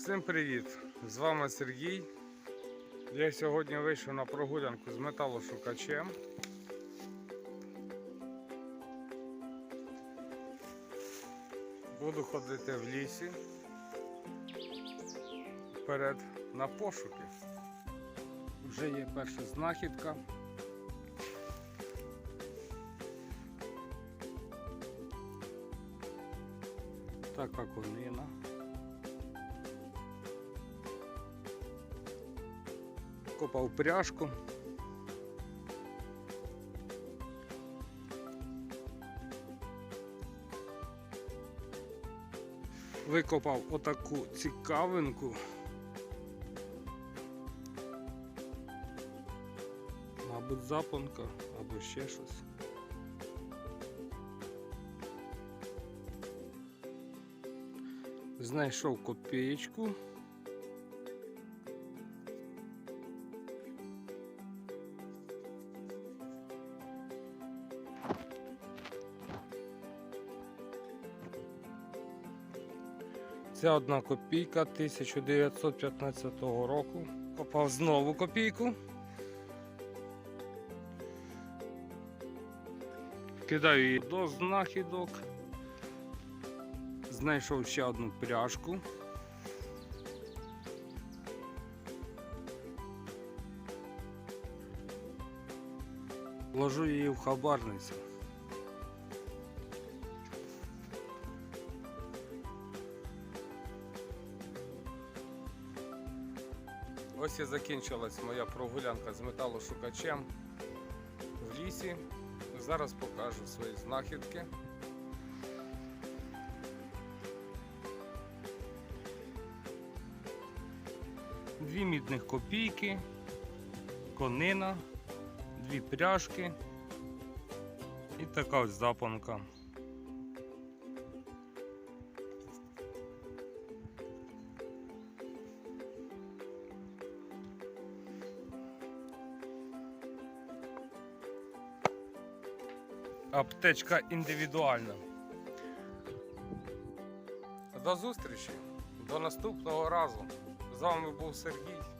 Всім привіт! З вами Сергій. Я сьогодні вийшов на прогулянку з металошукачем. Буду ходити в лісі вперед на пошуки. Вже є перша знахідка. Така конина. Копав пряжку. Викопав отаку цікавинку. Мабуть, запонка або ще щось. Знайшов копієчку. Це одна копійка 1915 року. Копав знову копійку. Кидаю її до знахідок. Знайшов ще одну пряжку. Ложу її в хабарницю. Ось і закінчилась моя прогулянка з металошукачем в лісі. Зараз покажу свої знахідки. Дві мідних копійки, конина, дві пряжки і така ось запонка. Аптечка індивідуальна. До зустрічі, до наступного разу. З вами був Сергій.